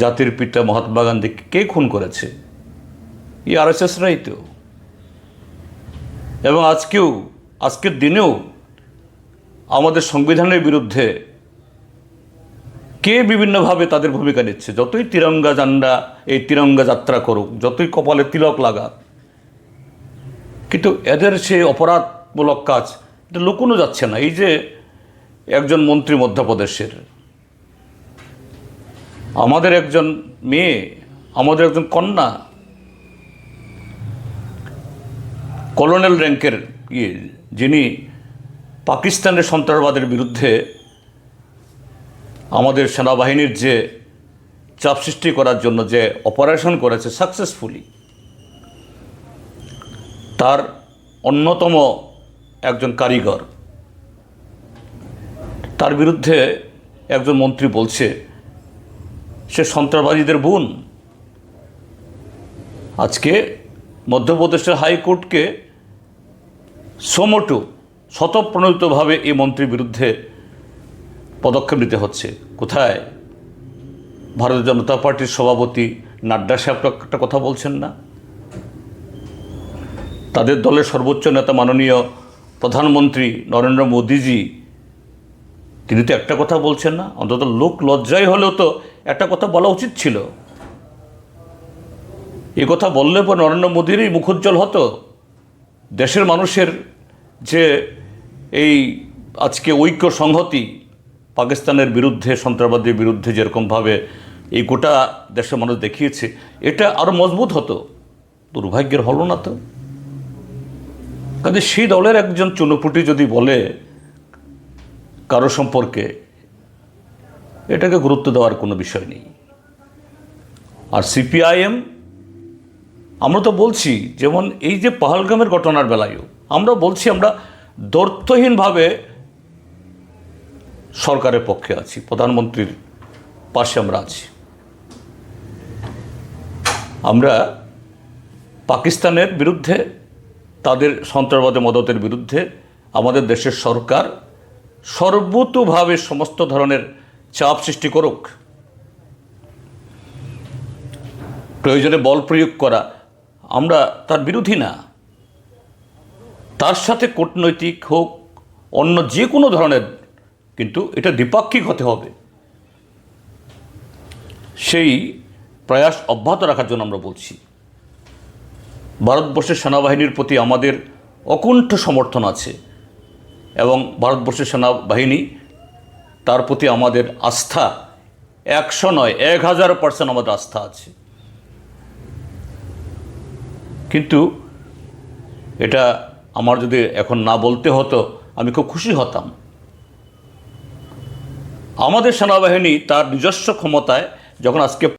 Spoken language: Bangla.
জাতির পিতা মহাত্মা গান্ধীকে কে খুন করেছে? এই আর এস রাই তো। এবং আজকেও, আজকের দিনেও আমাদের সংবিধানের বিরুদ্ধে কে বিভিন্নভাবে তাদের ভূমিকা নিচ্ছে? যতই তিরঙ্গা জান্ডা এই তিরঙ্গা যাত্রা করুক, যতই কপালে তিলক লাগাক, কিন্তু এদের সে অপরাধমূলক কাজ, এটা লুকোনো যাচ্ছে না। এই যে একজন মন্ত্রী মধ্যপ্রদেশের আমাদের একজন মেয়ে, আমাদের একজন কন্যা কলোনেল র্যাঙ্কের ইয়ে যিনি পাকিস্তানের সন্ত্রাসবাদের বিরুদ্ধে আমাদের সেনাবাহিনীর যে চাপ সৃষ্টি করার জন্য যে অপারেশন করেছে সাকসেসফুলি, তার অন্যতম একজন কারিগর। তার বিরুদ্ধে একজন মন্ত্রী বলছে সে সন্ত্রাসবাদীদের বোন। আজকে মধ্যপ্রদেশের হাইকোর্টকে সমটু শতপ্রণোদিতভাবে এই মন্ত্রীর বিরুদ্ধে পদক্ষেপ নিতে হচ্ছে। কোথায়? ভারতীয় জনতা পার্টির সভাপতি নাড্ডা সাহেব একটা কথা বলছেন না। তাদের দলের সর্বোচ্চ নেতা মাননীয় প্রধানমন্ত্রী নরেন্দ্র মোদীজি তিনি তো একটা কথা বলছেন না, অন্তত লোক লজ্জাই হলেও তো একটা কথা বলা উচিত ছিল। এ কথা বললে পর নরেন্দ্র মোদীরই মুখোজ্জ্বল হতো। দেশের মানুষের যে এই আজকে ঐক্য সংহতি পাকিস্তানের বিরুদ্ধে, সন্ত্রাসবাদের বিরুদ্ধে যেরকমভাবে এই গোটা দেশের মানুষ দেখিয়েছে, এটা আরও মজবুত হতো। দুর্ভাগ্যের হলো না তো। কাজে সেই দলের একজন চুনোপুটি যদি বলে কারও সম্পর্কে এটাকে গুরুত্ব দেওয়ার কোনো বিষয় নেই। আর সিপিআইএম, আমরা তো বলছি, যেমন এই যে পাহালগামের ঘটনার বেলায়ও আমরা বলছি, আমরা দর্থহীনভাবে সরকারের পক্ষে আছি, প্রধানমন্ত্রীর পাশে আমরা আছি। আমরা পাকিস্তানের বিরুদ্ধে, তাদের সন্ত্রাসবাদী মদতের বিরুদ্ধে, আমাদের দেশের সরকার সর্বতোভাবে সমস্ত ধরনের চাপ সৃষ্টি করুক। প্রয়োজনে বল প্রয়োগ করা আমরা তার বিরোধী না। তার সাথে কূটনৈতিক হোক, অন্য যে কোনো ধরনের, কিন্তু এটা দ্বিপাক্ষিক হতে হবে। সেই প্রয়াস অব্যাহত রাখার জন্য আমরা বলছি। ভারতবর্ষের সেনাবাহিনীর প্রতি আমাদের অকুণ্ঠ সমর্থন আছে। এবং ভারতবর্ষের সেনাবাহিনী, তার প্রতি আমাদের আস্থা একশো নয়, এক হাজার পার্সেন্ট আমাদের আস্থা আছে। কিন্তু এটা আমার যদি এখন না বলতে হতো, আমি খুব খুশি হতাম। আমাদের সেনাবাহিনী তার নিজস্ব ক্ষমতায় যখন আজকে